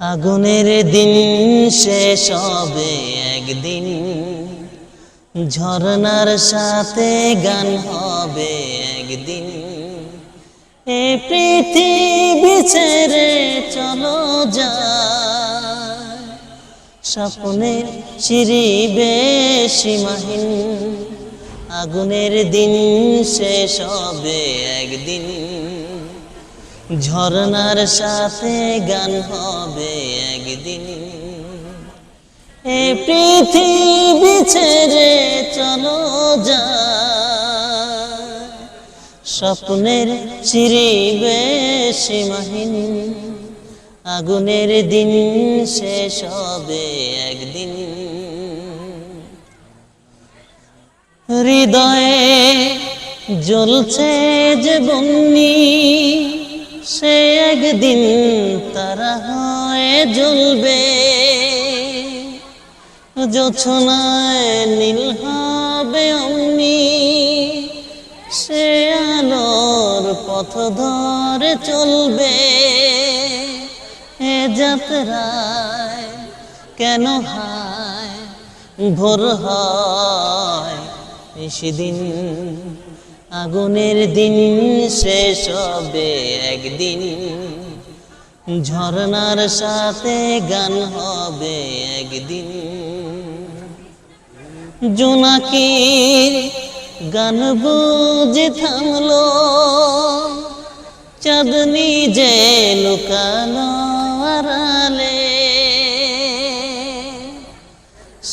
আগুনের দিন শেষ হবে একদিন। ঝর্ণার সাথে গান হবে একদিন। এ পৃথিবী ছেড়ে চলো যা স্বপ্নের সিঁড়ি সীমাহীন আগুনের দিন শেষ হবে একদিন। ঝর্ণার সাথে গান হবে একদিন। এ পৃথিবী ছেড়ে চলো যা। স্বপ্নের চিরিবে সীমাহীন আগুনের দিন শেষ হবে একদিন। হৃদয়ে জ্বলছে যে বন্নি সে একদিন তারা হয়ে জ্বলবে। যোছনায় নীল হবে অমনি। সে আলোর পথ ধরে চলবে। এ যাত্রায় কেন হায় ভোর হয় সেদিন আগুনের দিন শেষ হবে একদিন। ঝর্ণার সাথে গান হবে একদিন। জোনাকির গান বুঝে থামলো চাঁদনি যে লুকানো আড়ালে।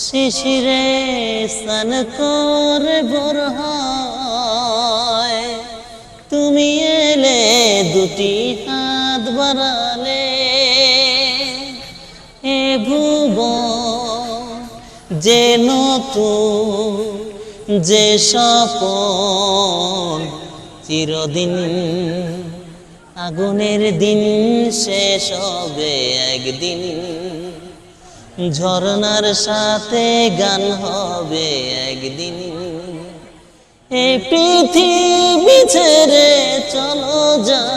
শিশিরে স্নান করে ভোর হয় তুমি এলে দুটি হাত বাড়ালে। এ ভুব যে নতুন, যে সপন চিরদিন আগুনের দিন শেষ হবে একদিন। ঝর্ণার সাথে গান হবে একদিন। এই পৃথিবী চলো যায়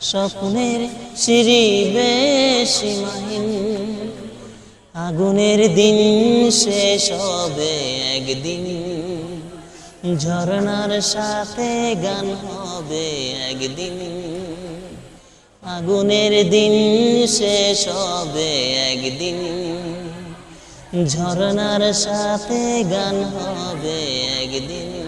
স্বপ্নের সিঁড়ি সীমাহীন আগুনের দিন শেষ হবে একদিন। ঝর্ণার সাথে গান হবে একদিন। আগুনের দিন শেষ হবে একদিন। ঝর্ণার সাথে গান হবে একদিন।